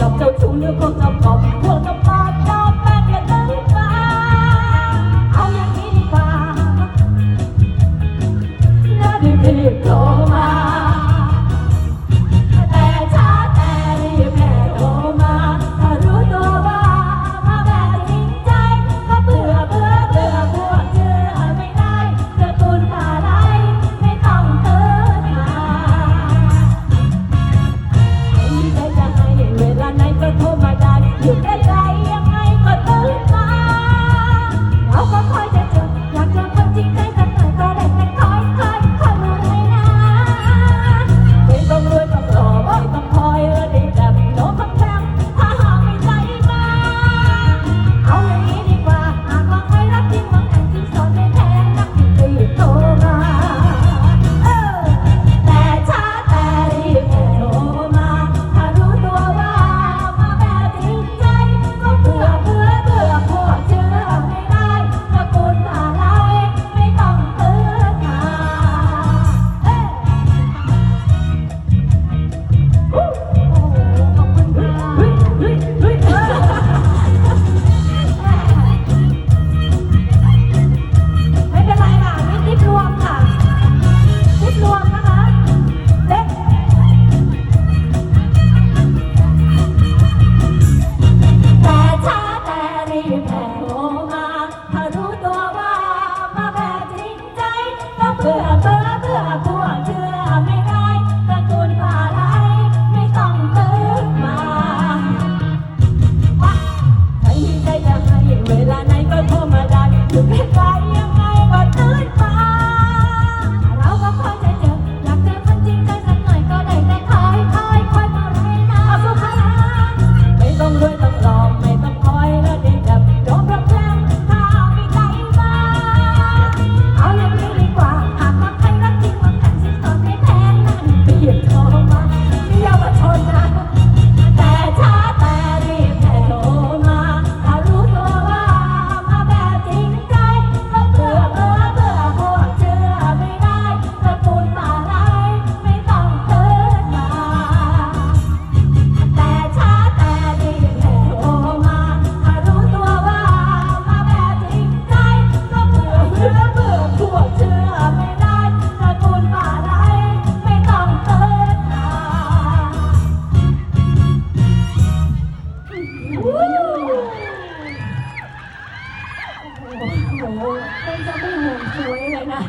จบเจ้าชู้เนื้อก็จะกอบพวก เป็นธรรมอยู่ใกล้ยังไงก็ตื่นตาเราก็คอยจะเจออยากเจอคนจริงใจ โอ้โหเป็นจะไม่ห่วงสวยเลยนะ